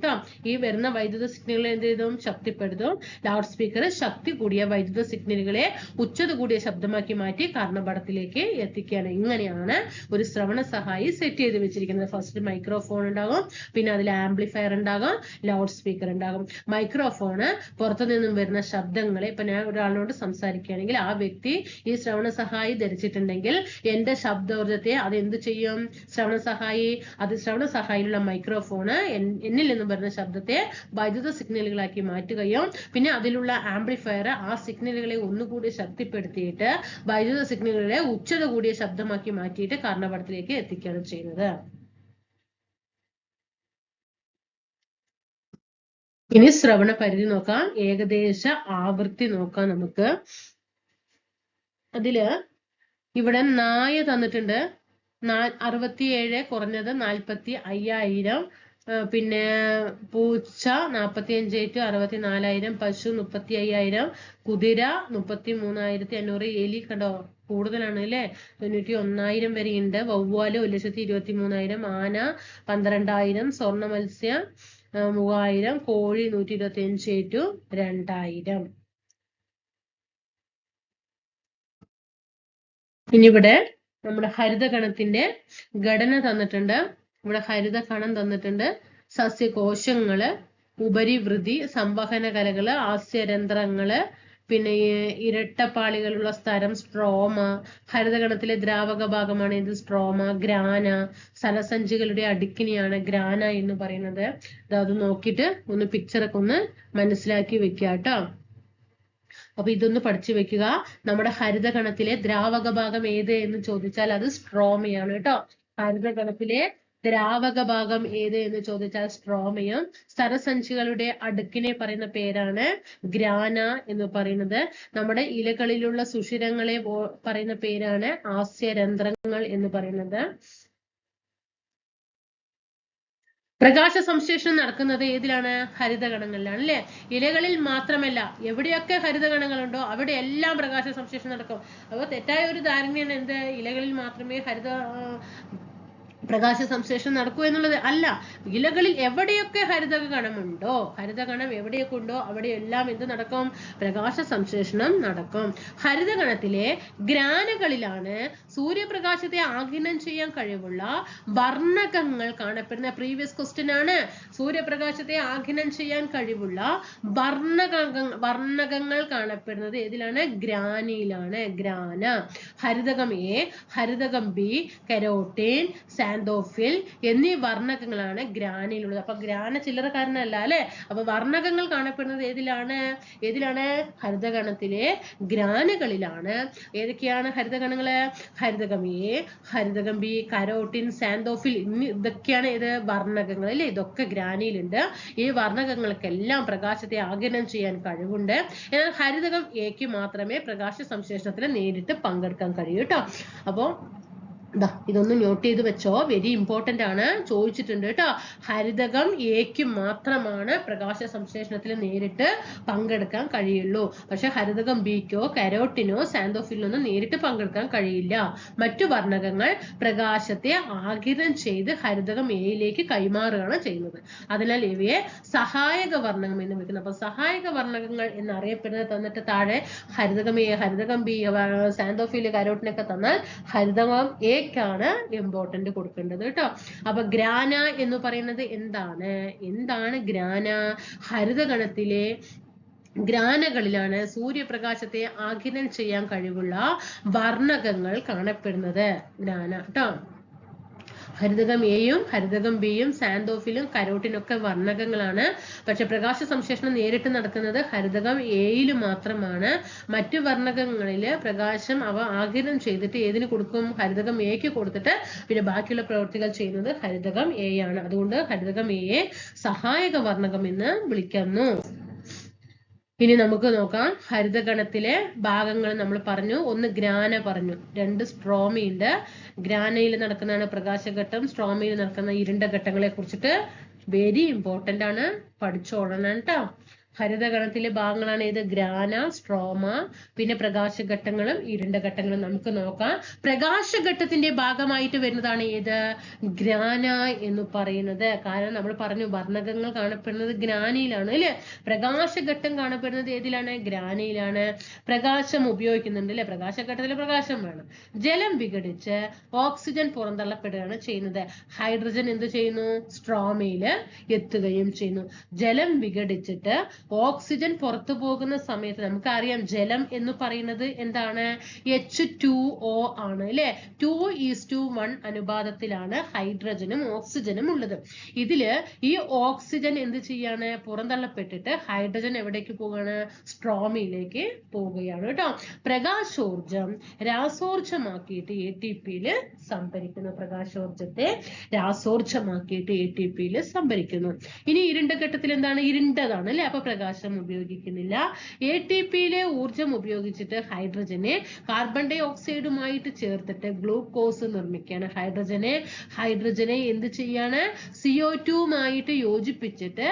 S1: ഈ വരുന്ന വൈദ്യുത സിഗ്നലുകളെ എന്ത് ചെയ്തും? ശക്തിപ്പെടുത്തും. ലൗഡ് സ്പീക്കർ ശക്തി കൂടിയ വൈദ്യുത സിഗ്നലുകളെ ഉച്ചത് കൂടിയ ശബ്ദമാക്കി മാറ്റി കർണപടത്തിലേക്ക് എത്തിക്കുകയാണ്. ഇങ്ങനെയാണ് ഒരു ശ്രവണ സഹായി സെറ്റ് ചെയ്ത് വെച്ചിരിക്കുന്നത്. ഫസ്റ്റ് മൈക്രോഫോൺ ഉണ്ടാകും. പിന്നെ അതിൽ ആംപ്ലിഫയർ ഉണ്ടാകും. ലൗഡ് സ്പീക്കർ ഉണ്ടാകും. മൈക്രോഫോണ് പുറത്തു നിന്നും വരുന്ന ശബ്ദങ്ങളെ ഇപ്പൊ ഞാൻ ഒരാളിനോട് സംസാരിക്കുകയാണെങ്കിൽ ആ വ്യക്തി ഈ ശ്രവണ സഹായി ധരിച്ചിട്ടുണ്ടെങ്കിൽ എന്റെ ശബ്ദോർജത്തെ അത് എന്ത് ചെയ്യും? ശ്രവണ സഹായി അത് ശ്രവണ സഹായിയിലുള്ള മൈക്രോഫോണ് എന്നിൽ നിന്നും വരുന്ന ശബ്ദത്തെ വൈദ്യുത സിഗ്നലുകളാക്കി മാറ്റുകയും പിന്നെ അതിലുള്ള ആംപ്ലിഫയർ ആ സിഗ്നലുകളെ ഒന്നുകൂടി ശക്തിപ്പെടുത്തിയിട്ട് വൈദ്യുത സിഗ്നലുകളെ ഉച്ചത കൂടിയ ശബ്ദമാക്കി മാറ്റിയിട്ട് കർണപടത്തിലേക്ക് എത്തിക്കുകയാണ് ചെയ്യുന്നത്. ഇനി ശ്രവണ പരിധി നോക്കാം. ഏകദേശ ആവൃത്തി നോക്കാം നമുക്ക്. അതിൽ ഇവിടെ നായ തന്നിട്ടുണ്ട്. അറുപത്തിയേഴ് കുറഞ്ഞത് നാൽപ്പത്തി അയ്യായിരം പിന്നെ പൂച്ച നാൽപ്പത്തിയഞ്ച് ടു അറുപത്തി നാലായിരം പശു മുപ്പത്തി അയ്യായിരം കുതിര മുപ്പത്തി മൂന്നായിരത്തി അഞ്ഞൂറ് എലി കണ്ടോ? കൂടുതലാണ് അല്ലേ? തൊണ്ണൂറ്റി ഒന്നായിരം വരെയുണ്ട്. വവ്വാൽ ഒരു ലക്ഷത്തി ഇരുപത്തി മൂന്നായിരം ആന പന്ത്രണ്ടായിരം സ്വർണ മത്സ്യം മൂവായിരം കോഴി നൂറ്റി ഇരുപത്തി അഞ്ച് ടു രണ്ടായിരം. ഇനി ഇവിടെ നമ്മുടെ ഹരിതകണത്തിന്റെ ഘടന തന്നിട്ടുണ്ട്. ഇവിടെ ഹരിതകണം തന്നിട്ടുണ്ട്. സസ്യകോശങ്ങൾ ഉപരിവൃതി സംവഹന കലകൾ ആസ്യരന്ധ്രങ്ങൾ പിന്നെ ഇരട്ടപ്പാളികളുള്ള സ്ഥലം സ്ട്രോമ ഹരിതഗണത്തിലെ ദ്രാവക ഭാഗമാണ് ഇത് സ്ട്രോമ ഗ്രാന സലസഞ്ചികളുടെ അടുക്കിനെയാണ് ഗ്രാന എന്ന് പറയുന്നത്. അത് നോക്കിയിട്ട് ഒന്ന് പിക്ചറൊക്കെ ഒന്ന് മനസ്സിലാക്കി വെക്കുക കേട്ടോ. അപ്പൊ ഇതൊന്ന് പഠിച്ചു വെക്കുക. നമ്മുടെ ഹരിതഗണത്തിലെ ദ്രാവക ഭാഗം ഏത് എന്ന് ചോദിച്ചാൽ അത് സ്ട്രോമയാണ് കേട്ടോ. ഹരിതഗണത്തിലെ ദ്രാവക ഭാഗം ഏത് എന്ന് ചോദിച്ചാൽ സ്ട്രോമയും. സ്ഥലസഞ്ചികളുടെ അടുക്കിനെ പറയുന്ന പേരാണ് ഗ്രാന എന്ന് പറയുന്നത്. നമ്മുടെ ഇലകളിലുള്ള സുഷിരങ്ങളെ പറയുന്ന പേരാണ് ആസ്യരന്ധ്രങ്ങൾ എന്ന് പറയുന്നത്. പ്രകാശ സംശ്ലേഷണം നടക്കുന്നത് ഏതിലാണ്? ഹരിതകണങ്ങളിലാണ് അല്ലെ? ഇലകളിൽ മാത്രമല്ല എവിടെയൊക്കെ ഹരിതകണങ്ങളുണ്ടോ അവിടെ എല്ലാം പ്രകാശ സംശ്ലേഷണം നടക്കും. അപ്പോൾ തെറ്റായ ഒരു ധാരണയാണ് എന്ത്? ഇലകളിൽ മാത്രമേ ഹരിത പ്രകാശ സംശ്ലേഷണം നടക്കൂ എന്നുള്ളത് അല്ല. ഇലകളിൽ എവിടെയൊക്കെ ഹരിതകണമുണ്ടോ ഹരിതകണം എവിടെയൊക്കെ ഉണ്ടോ അവിടെയെല്ലാം എന്ത് നടക്കും? പ്രകാശ സംശ്ലേഷണം നടക്കും. ഹരിതകണത്തിലെ ഗ്രാനുകളിലാണ് സൂര്യപ്രകാശത്തെ ആഗിരണം ചെയ്യാൻ കഴിവുള്ള വർണകങ്ങൾ കാണപ്പെടുന്ന പ്രീവിയസ് ക്വസ്റ്റ്യൻ ആണ്. സൂര്യപ്രകാശത്തെ ആഗിരണം ചെയ്യാൻ കഴിവുള്ള വർണക വർണകങ്ങൾ കാണപ്പെടുന്നത് ഏതിലാണ്? ഗ്രാനിയിലാണ്. ഗ്രാന ഹരിതകം എ ഹരിതകം ബി കെരോട്ടിൻ സാന്തോഫിൽ എന്നീ വർണകങ്ങളാണ് ഗ്രാനിലുള്ളത് അപ്പൊ ഗ്രാന ചില്ലറക്കാരനല്ല അല്ലെ? അപ്പൊ വർണകങ്ങൾ കാണപ്പെടുന്നത് ഏതിലാണ്? ഏതിലാണ്? ഹരിതഗണത്തിലെ ഗ്രാനുകളിലാണ്. ഏതൊക്കെയാണ് ഹരിതഗണങ്ങൾ? ഹരിതകം എ ഹരിതകം ബി കരോട്ടിൻ സാന്തോഫിൽ ഇതൊക്കെയാണ് ഇത് വർണകങ്ങൾ അല്ലെ? ഇതൊക്കെ ഗ്രാനിയിലുണ്ട്. ഈ വർണകങ്ങൾക്കെല്ലാം പ്രകാശത്തെ ആഗിരണം ചെയ്യാൻ കഴിവുണ്ട്. എന്നാൽ ഹരിതകം എക്ക് മാത്രമേ പ്രകാശ സംശ്ലേഷണത്തിന് നേരിട്ട് പങ്കെടുക്കാൻ കഴിയൂ കേട്ടോ. അപ്പോ ദാ ഇതൊന്ന് നോട്ട് ചെയ്ത് വെച്ചോ. വെരി ഇമ്പോർട്ടന്റ് ആണ്. ചോദിച്ചിട്ടുണ്ട് കേട്ടോ. ഹരിതകം എക്ക് മാത്രമാണ് പ്രകാശ സംശ്ലേഷണത്തിൽ നേരിട്ട് പങ്കെടുക്കാൻ കഴിയുള്ളൂ. പക്ഷെ ഹരിതകം ബിക്കോ കരോട്ടിനോ സാന്തോഫിലിനൊന്നും നേരിട്ട് പങ്കെടുക്കാൻ കഴിയില്ല. മറ്റു വർണകങ്ങൾ പ്രകാശത്തെ ആഗിരണം ചെയ്ത് ഹരിതകം എയിലേക്ക് കൈമാറുകയാണ് ചെയ്യുന്നത്. അതിനാൽ ഇവയെ സഹായക വർണകം എന്ന് വിളിക്കുന്നു. അപ്പൊ സഹായക വർണകങ്ങൾ എന്നറിയപ്പെടുന്നത് തന്നിട്ട് താഴെ ഹരിതകം എ ഹരിതകം ബി സാന്തോഫിൽ കരോട്ടിനൊക്കെ തന്നാൽ ഹരിതകം എക്കാണ് ഇമ്പോർട്ടന്റ് കൊടുക്കേണ്ടത് കേട്ടോ. അപ്പൊ ഗ്രാന എന്ന് പറയുന്നത് എന്താണ്? എന്താണ് ഗ്രാന? ഹരിതഗണത്തിലെ ഗ്രാനകളിലാണ് സൂര്യപ്രകാശത്തെ ആഗിരണം ചെയ്യാൻ കഴിവുള്ള വർണകങ്ങൾ കാണപ്പെടുന്നത്. ഗ്രാന കേട്ടോ. ഹരിതകം എയും ഹരിതകം ബിയും സാന്തോഫിലും കരോട്ടിനൊക്കെ വർണകങ്ങളാണ്. പക്ഷെ പ്രകാശ സംശ്ലേഷണം നേരിട്ട് നടക്കുന്നത് ഹരിതകം എയിൽ മാത്രമാണ്. മറ്റു വർണകങ്ങളിൽ പ്രകാശം അവ ആഗിരണം ചെയ്തിട്ട് ഏതിന് കൊടുക്കും? ഹരിതകം എക്ക് കൊടുത്തിട്ട് പിന്നെ ബാക്കിയുള്ള പ്രവൃത്തികൾ ചെയ്യുന്നത് ഹരിതകം എ ആണ് അതുകൊണ്ട് ഹരിതകം എയെ സഹായക വർണകം എന്ന് വിളിക്കുന്നു. ഇനി നമുക്ക് നോക്കാം. ഹരിതഗണത്തിലെ ഭാഗങ്ങൾ നമ്മൾ പറഞ്ഞു. ഒന്ന് ഗ്രാന പറഞ്ഞു. രണ്ട് സ്ട്രോമയുണ്ട് ഗ്രാനയിൽ നടക്കുന്നതാണ് പ്രകാശഘട്ടം. സ്ട്രോമയിൽ നടക്കുന്ന ഇരുണ്ട ഘട്ടങ്ങളെ കുറിച്ചിട്ട് വെരി ഇമ്പോർട്ടന്റ് ആണ്. പഠിച്ചോളണം കേട്ടോ ഹരിതഗണത്തിലെ ഭാഗങ്ങളാണ് ഏത്? ഗ്രാന സ്ട്രോമ പിന്നെ പ്രകാശഘട്ടങ്ങളും ഇരുണ്ട ഘട്ടങ്ങളും നമുക്ക് നോക്കാം. പ്രകാശഘട്ടത്തിന്റെ ഭാഗമായിട്ട് വരുന്നതാണ് ഏത്? ഗ്രാന എന്ന് പറയുന്നത്. കാരണം നമ്മൾ പറഞ്ഞു വർണകങ്ങൾ കാണപ്പെടുന്നത് ഗ്രാനയിലാണ് അല്ലെ? പ്രകാശഘട്ടം കാണപ്പെടുന്നത് ഏതിലാണ്? ഗ്രാനയിലാണ്. പ്രകാശം ഉപയോഗിക്കുന്നുണ്ട് അല്ലെ? പ്രകാശഘട്ടത്തിൽ പ്രകാശം വേണം. ജലം വിഘടിച്ച് ഓക്സിജൻ പുറന്തള്ളപ്പെടുകയാണ് ചെയ്യുന്നത്. ഹൈഡ്രജൻ എന്ത് ചെയ്യുന്നു? സ്ട്രോമയിൽ എത്തുകയും ചെയ്യുന്നു. ജലം വിഘടിച്ചിട്ട് ഓക്സിജൻ പുറത്തു പോകുന്ന സമയത്ത് നമുക്കറിയാം ജലം എന്ന് പറയുന്നത് എന്താണ്? എച്ച് ടു ഒ ആണ് അല്ലെ? ടു ഈസ് ടു വൺ അനുപാതത്തിലാണ് ഹൈഡ്രജനും ഓക്സിജനും ഉള്ളത്. ഇതിൽ ഈ ഓക്സിജൻ എന്ത് ചെയ്യാണ്? പുറന്തള്ളപ്പെട്ടിട്ട് ഹൈഡ്രജൻ എവിടേക്ക് പോവുകയാണ് സ്ട്രോമിയിലേക്ക് പോവുകയാണ് കേട്ടോ. പ്രകാശോർജം രാസോർജമാക്കിയിട്ട് എ ടി പിയിൽ സംഭരിക്കുന്നു. പ്രകാശോർജത്തെ രാസോർജമാക്കിയിട്ട് എ ടി പിയിൽ സംഭരിക്കുന്നു. ഇനി ഇരുണ്ട ഘട്ടത്തിൽ എന്താണ് ഇരുണ്ടതാണ് അല്ലെ? അപ്പൊ പ്രകാശം ഉപയോഗിക്കുന്നില്ല. എ ടി പിയിലെ ഊർജം ഉപയോഗിച്ചിട്ട് ഹൈഡ്രജനെ കാർബൺ ഡൈ ഓക്സൈഡുമായിട്ട് ചേർത്തിട്ട് ഗ്ലൂക്കോസ് നിർമ്മിക്കുകയാണ്. ഹൈഡ്രജനെ ഹൈഡ്രജനെ എന്ത് ചെയ്യാണ്? സിഒ ടുമായിട്ട് യോജിപ്പിച്ചിട്ട്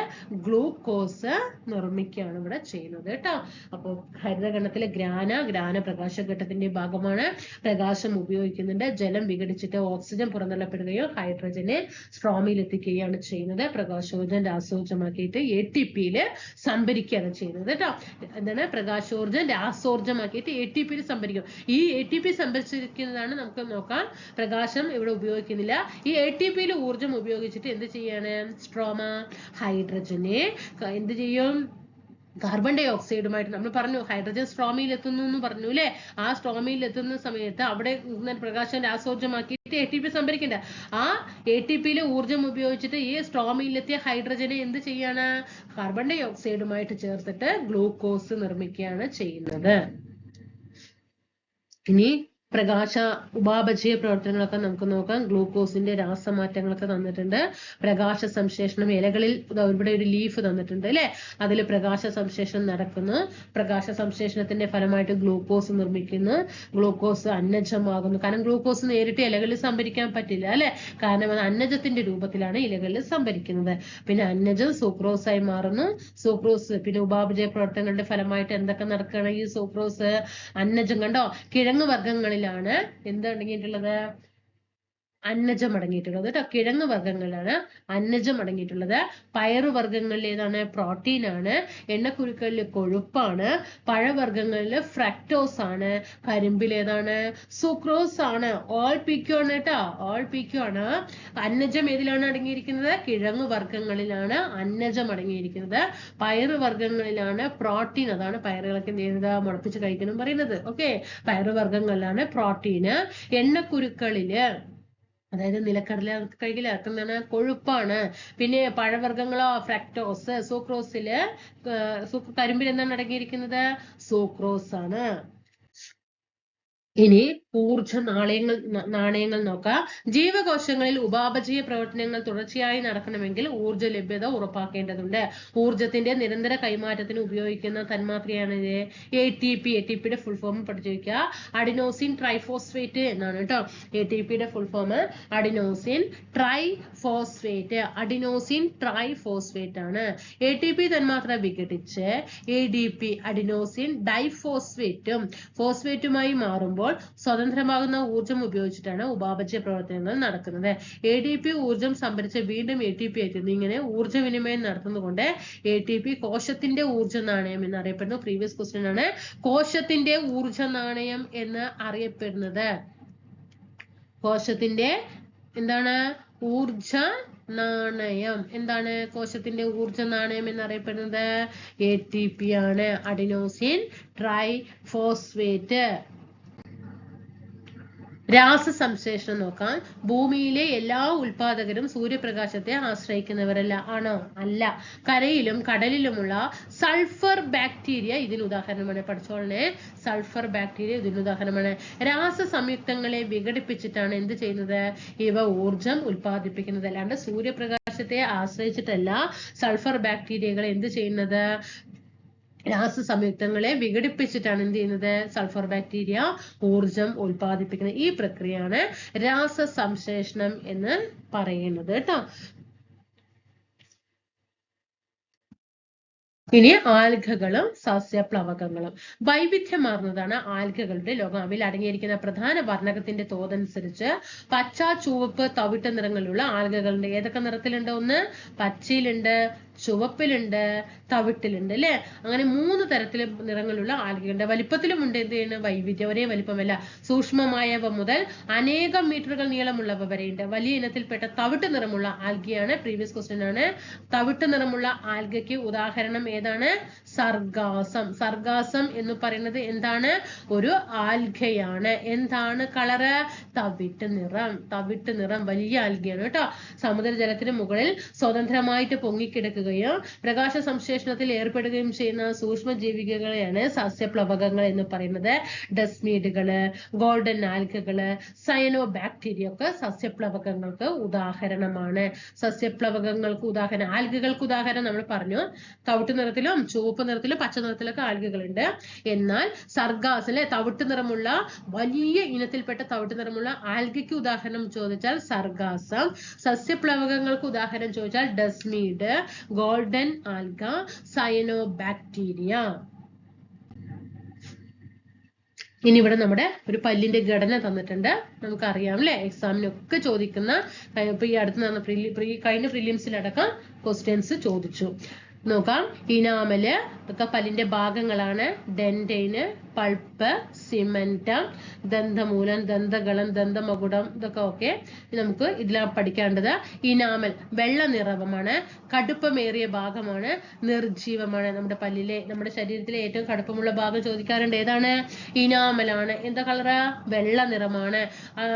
S1: ഗ്ലൂക്കോസ് നിർമ്മിക്കുകയാണ് ഇവിടെ ചെയ്യുന്നത് കേട്ടോ. അപ്പോൾ ഹരിതഗണത്തിലെ ഗ്രാന ഗ്രാന പ്രകാശഘട്ടത്തിന്റെ ഭാഗമാണ് പ്രകാശം ഉപയോഗിക്കുന്നുണ്ട്. ജലം വിഘടിച്ചിട്ട് ഓക്സിജൻ പുറന്തള്ളപ്പെടുകയോ ഹൈഡ്രജനെ സ്ട്രോമിൽ എത്തിക്കുകയാണ് ചെയ്യുന്നത്. പ്രകാശോജൻ രാസോർജമാക്കിയിട്ട് എ ടി പിയിൽ സംഭരിക്കുകയാണ് ചെയ്യുന്നത് കേട്ടോ. എന്താണ്? പ്രകാശോർജം രാസോർജമാക്കിയിട്ട് എ ടി പിയിൽ സംഭരിക്കും. ഈ എ ടി പി സംഭരിച്ചിരിക്കുന്നതാണ് നമുക്ക് നോക്കാം. പ്രകാശം ഇവിടെ ഉപയോഗിക്കുന്നില്ല. ഈ എ ടി പിയിൽ ഊർജം ഉപയോഗിച്ചിട്ട് എന്ത് ചെയ്യാണ്? സ്ട്രോമ ഹൈഡ്രജനെ. എന്ത് ചെയ്യും? കാർബൺ ഡൈ ഓക്സൈഡുമായിട്ട് നമ്മൾ പറഞ്ഞു ഹൈഡ്രജൻ സ്ട്രോമിയിൽ എത്തുന്നു എന്ന് പറഞ്ഞു അല്ലേ ആ സ്ട്രോമിയിൽ എത്തുന്ന സമയത്ത് അവിടെ പ്രകാശം രാസോർജമാക്കിയിട്ട് എ ടി പി സംഭരിക്കണ്ട. ആ എ ടി പിയിലെ ഊർജം ഉപയോഗിച്ചിട്ട് ഈ സ്ട്രോമിയിലെത്തിയ ഹൈഡ്രജനെ എന്ത് ചെയ്യാണ്? കാർബൺ ഡൈ ഓക്സൈഡുമായിട്ട് ചേർത്തിട്ട് ഗ്ലൂക്കോസ് നിർമ്മിക്കുകയാണ് ചെയ്യുന്നത്. ഇനി പ്രകാശ ഉപാപചയ പ്രവർത്തനങ്ങളൊക്കെ നമുക്ക് നോക്കാം. ഗ്ലൂക്കോസിന്റെ രാസമാറ്റങ്ങളൊക്കെ തന്നിട്ടുണ്ട്. പ്രകാശ സംശ്ലേഷണം ഇലകളിൽ ഇവിടെ ഒരു ലീഫ് തന്നിട്ടുണ്ട് അല്ലെ? അതിൽ പ്രകാശ സംശ്ലേഷണം നടക്കുന്നു. പ്രകാശ സംശ്ലേഷണത്തിന്റെ ഫലമായിട്ട് ഗ്ലൂക്കോസ് നിർമ്മിക്കുന്നു. ഗ്ലൂക്കോസ് അന്നജമാകുന്നു. കാരണം ഗ്ലൂക്കോസ് നേരിട്ട് ഇലകളിൽ സംഭരിക്കാൻ പറ്റില്ല അല്ലെ? കാരണം അത് അന്നജത്തിന്റെ രൂപത്തിലാണ് ഇലകളിൽ സംഭരിക്കുന്നത്. പിന്നെ അന്നജം സൂക്രോസ് ആയി മാറുന്നു. സൂക്രോസ് പിന്നെ ഉപാപചയ പ്രവർത്തനങ്ങളുടെ ഫലമായിട്ട് എന്തൊക്കെ നടക്കുകയാണ് ഈ സൂക്രോസ്? അന്നജം കണ്ടോ? കിഴങ്ങ് വർഗങ്ങളിലാണ് എന്ത് അടങ്ങിയിട്ടുള്ളത് അന്നജം അടങ്ങിയിട്ടുള്ളത്. കേട്ടോ കിഴങ്ങ് വർഗങ്ങളിലാണ് അന്നജം അടങ്ങിയിട്ടുള്ളത്. പയറുവർഗങ്ങളിൽ ഏതാണ്? പ്രോട്ടീൻ ആണ്. എണ്ണക്കുരുക്കളിൽ കൊഴുപ്പാണ്. പഴവർഗങ്ങളിൽ ഫ്രക്ടോസ് ആണ്. കരിമ്പിൽ ഏതാണ്? സുക്രോസ് ആണ്. ഓൾ പിക്യു ആണ് കേട്ടോ ഓൾ പിക്യു ആണ്. അന്നജം ഏതിലാണ് അടങ്ങിയിരിക്കുന്നത്? കിഴങ്ങ് വർഗങ്ങളിലാണ് അന്നജം അടങ്ങിയിരിക്കുന്നത്. പയറ് വർഗങ്ങളിലാണ് പ്രോട്ടീൻ അതാണ് പയറുകളൊക്കെ ചെയ്യുന്നത്? മുളപ്പിച്ച് കഴിക്കണം പറയുന്നത്. ഓക്കെ പയറ് വർഗങ്ങളിലാണ് പ്രോട്ടീന് എണ്ണക്കുരുക്കളിൽ അതായത് നിലക്കടല അതൊക്കെ എന്താണ്? കൊഴുപ്പാണ്. പിന്നെ പഴവർഗങ്ങളോ ഫ്രക്ടോസ് സൂക്രോസിൽ കരിമ്പിൽ എന്താണ് അടങ്ങിയിരിക്കുന്നത്? സൂക്രോസ് ആണ്. ഇനി ഊർജ നാണയങ്ങൾ നാണയങ്ങൾ നോക്കാം. ജീവകോശങ്ങളിൽ ഉപാപചയ പ്രവർത്തനങ്ങൾ തുടർച്ചയായി നടക്കണമെങ്കിൽ ഊർജ ലഭ്യത ഉറപ്പാക്കേണ്ടതുണ്ട്. ഊർജത്തിന്റെ നിരന്തര കൈമാറ്റത്തിന് ഉപയോഗിക്കുന്ന തന്മാത്രയാണ് ഇത്. A T P A T പിയുടെ ഫുൾ ഫോം പഠിച്ചു വെക്കുക. അഡിനോസിൻ ട്രൈഫോസ്ഫേറ്റ് എന്നാണ് കേട്ടോ എ ടി പിയുടെ full form adenosine triphosphate adenosine triphosphate ആണ്. എ ടി പി തന്മാത്ര വിഘടിച്ച് എ ഡി പി അഡിനോസിൻ ഡൈഫോസ്ഫേറ്റും ഫോസ്ഫേറ്റുമായി മാറുമ്പോൾ സ്വതന്ത്രമാകുന്ന ഊർജം ഉപയോഗിച്ചിട്ടാണ് ഉപാപചയ പ്രവർത്തനങ്ങൾ നടക്കുന്നത്. എ ഡി പി ഊർജം സംഭരിച്ച് വീണ്ടും എ ടി പി എത്തുന്നു ഇങ്ങനെ ഊർജ വിനിമയം നടത്തുന്നതുകൊണ്ട് എ ടി പി കോശത്തിന്റെ ഊർജ നാണയം എന്ന് അറിയപ്പെടുന്നു. പ്രീവിയസ് ക്വസ്റ്റ്യൻ ആണ്. കോശത്തിന്റെ ഊർജ നാണയം എന്ന് അറിയപ്പെടുന്നത്. കോശത്തിന്റെ എന്താണ്? ഊർജ നാണയം എന്താണ് കോശത്തിന്റെ ഊർജ നാണയം എന്നറിയപ്പെടുന്നത് എ ടി പി ആണ്. അഡിനോസിൻ ട്രൈ ട്രൈഫോസ്ഫേറ്റ് രാസസംശ്ലേഷണം നോക്കാൻ ഭൂമിയിലെ എല്ലാ ഉൽപാദകരും സൂര്യപ്രകാശത്തെ ആശ്രയിക്കുന്നവരല്ല. ആണോ? അല്ല. കരയിലും കടലിലുമുള്ള സൾഫർ ബാക്ടീരിയ ഇതിന് ഉദാഹരണമാണ്. പഠിച്ചോളനെ സൾഫർ ബാക്ടീരിയ ഇതിന് ഉദാഹരണമാണ്. രാസ സംയുക്തങ്ങളെ വിഘടിപ്പിച്ചിട്ടാണ് എന്ത് ചെയ്യുന്നത്? ഇവ ഊർജം ഉൽപ്പാദിപ്പിക്കുന്നത് അല്ലാണ്ട് സൂര്യപ്രകാശത്തെ ആശ്രയിച്ചിട്ടല്ല സൾഫർ ബാക്ടീരിയകൾ എന്ത് ചെയ്യുന്നത്? രാസസംയുക്തങ്ങളെ വിഘടിപ്പിച്ചിട്ടാണ് എന്ത് ചെയ്യുന്നത്? സൾഫർ ബാക്ടീരിയ ഊർജം ഉൽപ്പാദിപ്പിക്കുന്നത് ഈ പ്രക്രിയയാണ് രാസസംശ്ലേഷണം എന്ന് പറയുന്നത് കേട്ടോ. ഇനി ആൽഗകളും സസ്യപ്ലവകങ്ങളും. വൈവിധ്യമാർന്നതാണ് ആൽഗകളുടെ ലോകം. അവയിൽ അടങ്ങിയിരിക്കുന്ന പ്രധാന വർണകത്തിന്റെ തോതനുസരിച്ച് പച്ച ചുവപ്പ് തവിട്ട് നിറങ്ങളിലുള്ള ആൽഗകളുണ്ട്. ഏതൊക്കെ നിറത്തിലുണ്ട്? ഒന്ന് പച്ചയിലുണ്ട് ചുവപ്പിലുണ്ട് തവിട്ടിലുണ്ട് അല്ലെ? അങ്ങനെ മൂന്ന് തരത്തിലെ നിറങ്ങളുള്ള ആൽഗകളുണ്ട്. വലിപ്പത്തിലും ഉണ്ട് എന്ത് ചെയ്യുന്നത് വൈവിധ്യം. ഒരേ വലിപ്പമല്ല. സൂക്ഷ്മമായവ മുതൽ അനേകം മീറ്ററുകൾ നീളമുള്ളവ വരെയുണ്ട്. വലിയ ഇനത്തിൽപ്പെട്ട തവിട്ട് നിറമുള്ള ആൽഗയാണ് പ്രീവിയസ് ക്വസ്റ്റ്യൻ ആണ്. തവിട്ട് നിറമുള്ള ആൽഗയ്ക്ക് ഉദാഹരണം ഏതാണ്? സർഗാസം. സർഗാസം എന്ന് പറയുന്നത് എന്താണ്? ഒരു ആൽഗയാണ്. എന്താണ് കളറ് തവിട്ട് നിറം. തവിട്ട് നിറം വലിയ ആൽഗയാണ് കേട്ടോ. സമുദ്രജലത്തിന് മുകളിൽ സ്വതന്ത്രമായിട്ട് പൊങ്ങിക്കിടക്കുകയും പ്രകാശ സംശ്ലേഷണത്തിൽ ഏർപ്പെടുകയും ചെയ്യുന്ന സൂക്ഷ്മ സൂക്ഷ്മജീവികളെയാണ് സസ്യപ്ലവകങ്ങൾ എന്ന് പറയുന്നത്. ഡസ്മീഡുകൾ ഗോൾഡൻ ആൽഗകൾ സയനോ ബാക്ടീരിയ ഒക്കെ സസ്യപ്ലവകങ്ങൾക്ക് ഉദാഹരണമാണ്. സസ്യപ്ലവകങ്ങൾക്ക് ഉദാഹരണം ആൽഗകൾക്ക് ഉദാഹരണം നമ്മൾ പറഞ്ഞു. തവിട്ട് നിറത്തിലും ചുവപ്പ് നിറത്തിലും പച്ച നിറത്തിലൊക്കെ ആൽഗകളുണ്ട് എന്നാൽ സർഗാസിലെ തവിട്ട് നിറമുള്ള വലിയ ഇനത്തിൽപ്പെട്ട തവിട്ട് നിറമുള്ള ആൽഗയ്ക്ക് ഉദാഹരണം ചോദിച്ചാൽ സർഗാസം. സസ്യപ്ലവകങ്ങൾക്ക് ഉദാഹരണം ചോദിച്ചാൽ desmid golden alga cyanobacteria ഇനി ഇവിടെ നമ്മുടെ ഒരു പല്ലിന്റെ ഘടന തന്നിട്ടുണ്ട്. നമുക്കറിയാം അല്ലെ എക്സാമിനൊക്കെ ചോദിക്കുന്ന ഇപ്പൊ ഈ അടുത്ത് നടന്ന പ്രീ കഴിഞ്ഞ പ്രിലിംസിലടക്കം ക്വസ്റ്റ്യൻസ് ചോദിച്ചു. നോക്കാം ഇനാമൽ ഇതൊക്കെ പല്ലിന്റെ ഭാഗങ്ങളാണ് ഡെന്റൈന് പൾപ്പ് സിമന്റം ദന്തമൂലം ദന്തകളം ദന്തമകുടം ഇതൊക്കെ ഓക്കെ നമുക്ക് ഇതിലാണ് പഠിക്കേണ്ടത്. ഇനാമൽ വെള്ള നിറവമാണ് കടുപ്പമേറിയ ഭാഗമാണ്. നിർജീവമാണ്. നമ്മുടെ പല്ലിലെ നമ്മുടെ ശരീരത്തിലെ ഏറ്റവും കടുപ്പമുള്ള ഭാഗം ചോദിക്കാറുണ്ട്. ഏതാണ്? ഇനാമലാണ്. എന്താ കളറ്? വെള്ള നിറമാണ്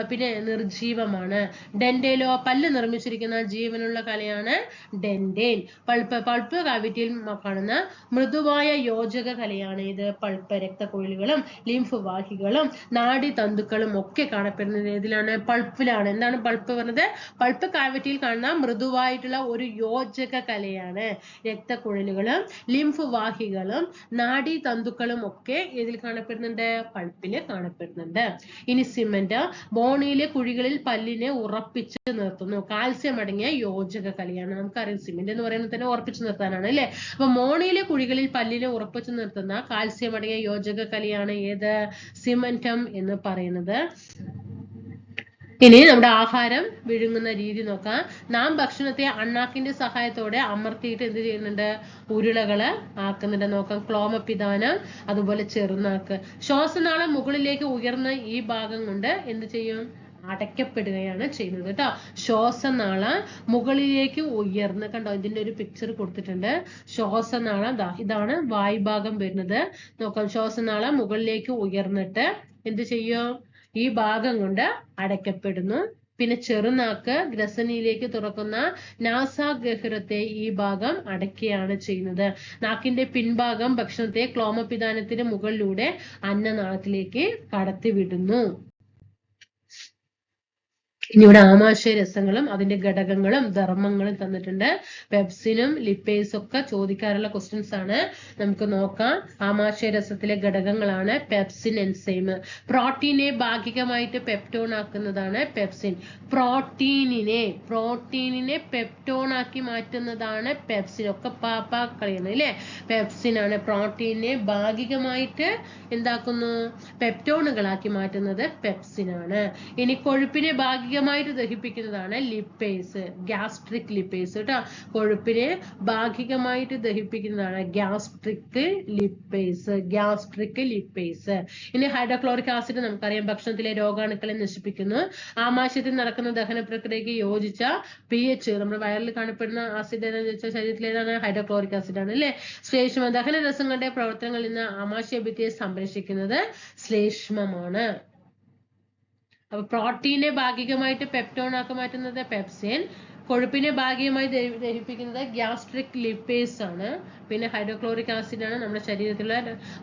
S1: പിന്നെ നിർജീവമാണ്. ഡെൻഡേലോ പല്ല് നിർമ്മിച്ചിരിക്കുന്ന ജീവനുള്ള കലയാണ് ഡെൻഡേൽ പൾപ്പ് പൾപ്പ് കാവിറ്റിയിൽ കാണുന്ന മൃദുവായ യോജക കലയാണ് ഇത്. പൾപ്പ് രക്തക്കുഴലുകളും ലിംഫ് വാഹികളും നാഡിതന്തുക്കളും ഒക്കെ കാണപ്പെടുന്നത് ഏതിലാണ്? പൾപ്പിലാണ്. എന്താണ് പൾപ്പ് പറഞ്ഞത്? പൾപ്പ് കാവിറ്റിയിൽ കാണുന്ന മൃദുവായിട്ടുള്ള ഒരു യോജക കലയാണ്. രക്തക്കുഴലുകളും ലിംഫ് വാഹികളും നാഡീതന്തുക്കളും ഒക്കെ ഏതിൽ കാണപ്പെടുന്നുണ്ട്? പൾപ്പിൽ കാണപ്പെടുന്നുണ്ട്. ഇനി സിമന്റ് ബോണിയിലെ കുഴികളിൽ പല്ലിനെ ഉറപ്പിച്ച് നിർത്തുന്നു. കാൽസ്യം അടങ്ങിയ യോജക കലയാണ്. നമുക്കറിയാം സിമന്റ് എന്ന് പറയുന്നത് തന്നെ ഉറപ്പിച്ചു നിർത്താനാണ് അല്ലെ? അപ്പൊ മോണിയിലെ കുഴികളിൽ പല്ലിനെ ഉറപ്പിച്ചു നിർത്തുന്ന കാൽസ്യം അടങ്ങിയ യോജക കലയാണ് ഏത്? സിമന്റം എന്ന് പറയുന്നത്. ഇനി നമ്മുടെ ആഹാരം വിഴുങ്ങുന്ന രീതി നോക്കാം. നാം ഭക്ഷണത്തെ അണ്ണാക്കിന്റെ സഹായത്തോടെ അമർത്തിയിട്ട് എന്ത് ചെയ്യുന്നുണ്ട്? ഉരുളകൾ ആക്കുന്നുണ്ട്. നോക്കാം. ക്ലോമപിതാനം അതുപോലെ ചെറുനാക്ക്. ശ്വാസനാളം മുകളിലേക്ക് ഉയർന്ന ഈ ഭാഗം കൊണ്ട് എന്ത് ചെയ്യും? അടയ്ക്കപ്പെടുകയാണ് ചെയ്യുന്നത് കേട്ടോ. ശ്വാസനാളം മുകളിലേക്ക് ഉയർന്ന് കണ്ടോ ഇതിന്റെ ഒരു പിക്ചർ കൊടുത്തിട്ടുണ്ട്. ശ്വാസനാളം ഇതാണ് വായുഭാഗം വരുന്നത്. നോക്കാം ശ്വാസനാളം മുകളിലേക്ക് ഉയർന്നിട്ട് എന്ത് ചെയ്യും ഈ ഭാഗം കൊണ്ട് അടയ്ക്കപ്പെടുന്നു. പിന്നെ ചെറുനാക്ക് ഗ്രസനിയിലേക്ക് തുറക്കുന്ന നാസാഗ്രഹരത്തെ ഈ ഭാഗം അടയ്ക്കുകയാണ് ചെയ്യുന്നത്. നാക്കിന്റെ പിൻഭാഗം ഭക്ഷണത്തെ ക്ലോമപിതാനത്തിന് മുകളിലൂടെ അന്നനാളത്തിലേക്ക് കടത്തിവിടുന്നു. ഇനി ഇവിടെ ആമാശയ രസങ്ങളും അതിന്റെ ഘടകങ്ങളും ധർമ്മങ്ങളും തന്നിട്ടുണ്ട്. പെപ്സിനും ലിപ്പേസും ഒക്കെ ചോദിക്കാറുള്ള ക്വസ്റ്റ്യൻസ് ആണ്. നമുക്ക് നോക്കാം. ആമാശയ രസത്തിലെ ഘടകങ്ങളാണ് പെപ്സിൻ എൻസൈം പ്രോട്ടീനെ ഭാഗികമായിട്ട് പെപ്റ്റോൺ ആക്കുന്നതാണ് പെപ്സിൻ പ്രോട്ടീനിനെ പ്രോട്ടീനിനെ പെപ്റ്റോൺ ആക്കി മാറ്റുന്നതാണ് പെപ്സിൻ ഒക്കെ പാപ്പ കളിയുന്നത് അല്ലേ? പെപ്സിൻ ആണ് പ്രോട്ടീനെ ഭാഗികമായിട്ട് എന്താക്കുന്നു? പെപ്റ്റോണുകളാക്കി മാറ്റുന്നത് പെപ്സിൻ ആണ്. ഇനി കൊഴുപ്പിനെ ഭാഗികമായിട്ട് ദഹിപ്പിക്കുന്നതാണ് ലിപ്പേസ് ഗ്യാസ്ട്രിക് ലിപ്പേസ് കേട്ടോ. കൊഴുപ്പിനെ ഭാഗികമായിട്ട് ദഹിപ്പിക്കുന്നതാണ് ഗ്യാസ്ട്രിക് ലിപ്പേസ് ഗ്യാസ്ട്രിക് ലിപ്പേസ്. ഇനി ഹൈഡ്രോക്ലോറിക് ആസിഡ് നമുക്കറിയാം ഭക്ഷണത്തിലെ രോഗാണുക്കളെ നശിപ്പിക്കുന്നു. ആമാശയത്തിൽ നടക്കുന്ന ദഹന പ്രക്രിയയ്ക്ക് യോജിച്ച പി എച്ച് നമ്മുടെ വയറിൽ കാണപ്പെടുന്ന ആസിഡ് ഏതാണെന്ന് വെച്ചാൽ ശരീരത്തിലെ ഏതാണ്? ഹൈഡ്രോക്ലോറിക് ആസിഡ് ആണ് അല്ലേ? ശ്ലേഷ്മ ദഹന രസങ്ങളുടെ പ്രവർത്തനങ്ങളിൽ നിന്ന് ആമാശയ ഭിത്തിയെ സംരക്ഷിക്കുന്നത് ശ്ലേഷ്മമാണ്. അപ്പൊ പ്രോട്ടീനെ ഭാഗികമായിട്ട് പെപ്റ്റോൺ ആക്കി മാറ്റുന്നത് പെപ്സിൻ കൊഴുപ്പിനെ ഭാഗികമായി ദഹി- ദഹിപ്പിക്കുന്നത് ഗ്യാസ്ട്രിക് ലിപ്പേസ് ആണ്. പിന്നെ ഹൈഡ്രോക്ലോറിക് ആസിഡ് ആണ് നമ്മുടെ ശരീരത്തിലെ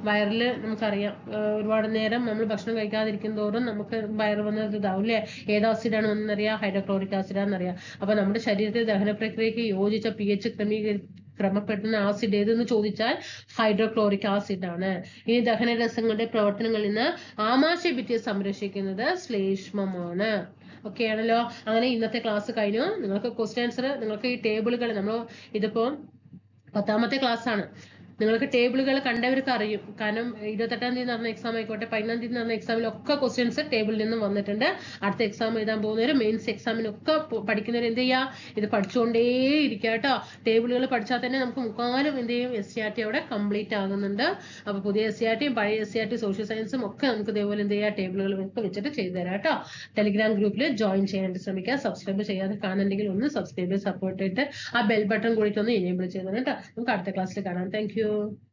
S1: വയറിൽ നമുക്കറിയാം. ഒരുപാട് നേരം നമ്മൾ ഭക്ഷണം കഴിക്കാതിരിക്കും തോറും നമുക്ക് വയറ് വന്നത് ഇതാവും അല്ലേ ഏത് ആസിഡാണ് വന്നറിയാം ഹൈഡ്രോക്ലോറിക് ആസിഡ് ആണെന്നറിയാം അപ്പൊ നമ്മുടെ ശരീരത്തിൽ ദഹന പ്രക്രിയക്ക് യോജിച്ച പി എച്ച് ക്രമീകരി ക്രമപ്പെടുത്തുന്ന ആസിഡ് ഏതെന്ന് ചോദിച്ചാൽ ഹൈഡ്രോക്ലോറിക് ആസിഡ് ആണ്. ഇനി ദഹന രസങ്ങളുടെ പ്രവർത്തനങ്ങളിൽ നിന്ന് ആമാശയ ആമാശയഭിത്തിയെ സംരക്ഷിക്കുന്നത് ശ്ലേഷ്മമാണ്. ഓക്കെ ആണല്ലോ? അങ്ങനെ ഇന്നത്തെ ക്ലാസ് കഴിഞ്ഞു. നിങ്ങൾക്ക് ക്വസ്റ്റ്യൻ ആൻസർ നിങ്ങൾക്ക് ഈ ടേബിളുകൾ നമ്മൾ ഇതിപ്പോ പത്താമത്തെ ക്ലാസ് ആണ്. നിങ്ങൾക്ക് ടേബിളുകൾ കണ്ടവർക്ക് അറിയും. കാരണം ഇരുപത്തെട്ടാം തീയതി നടന്ന എക്സാം ആയിക്കോട്ടെ പതിനാം തീയതി നടന്ന എക്സാമിലൊക്കെ ക്വസ്റ്റ്യൻസ് ടേബിളിൽ നിന്നും വന്നിട്ടുണ്ട്. അടുത്ത എക്സാം എഴുതാൻ പോകുന്നവർ മെയിൻസ് എക്സാമിനൊക്കെ പഠിക്കുന്നവർ എന്ത് ചെയ്യുക ഇത് പഠിച്ചുകൊണ്ടേ ഇരിക്കുക കേട്ടോ ടേബിളുകൾ പഠിച്ചാൽ തന്നെ നമുക്ക് മുക്കാലും എന്ത് ചെയ്യും? എസ് സി ആർ ടി അവിടെ കംപ്ലീറ്റ് ആകുന്നുണ്ട്. അപ്പൊ പുതിയ എസ് സി ആർ ടിയും പഴയ S C R T social സയൻസും ഒക്കെ നമുക്ക് ഇതേപോലെ എന്ത് ചെയ്യുക ടേബിളുകൾ ഒക്കെ വെച്ചിട്ട് ചെയ്തു തരാം കേട്ടോ ടെലിഗ്രാം ഗ്രൂപ്പിൽ ജോയിൻ ചെയ്യാനായിട്ട് ശ്രമിക്കുക. സബ്സ്ക്രൈബ് ചെയ്യാതെ കാണുന്നുണ്ടെങ്കിൽ ഒന്ന് സബ്സ്ക്രൈബ് സപ്പോർട്ട് ചെയ്തിട്ട് ആ ബെൽ ബട്ടൺ കൂടിയിട്ട് ഒന്ന് എനേബിൾ ചെയ്തതാണ് കേട്ടോ നമുക്ക് അടുത്ത ക്ലാസ്സിൽ കാണാം. Thank you.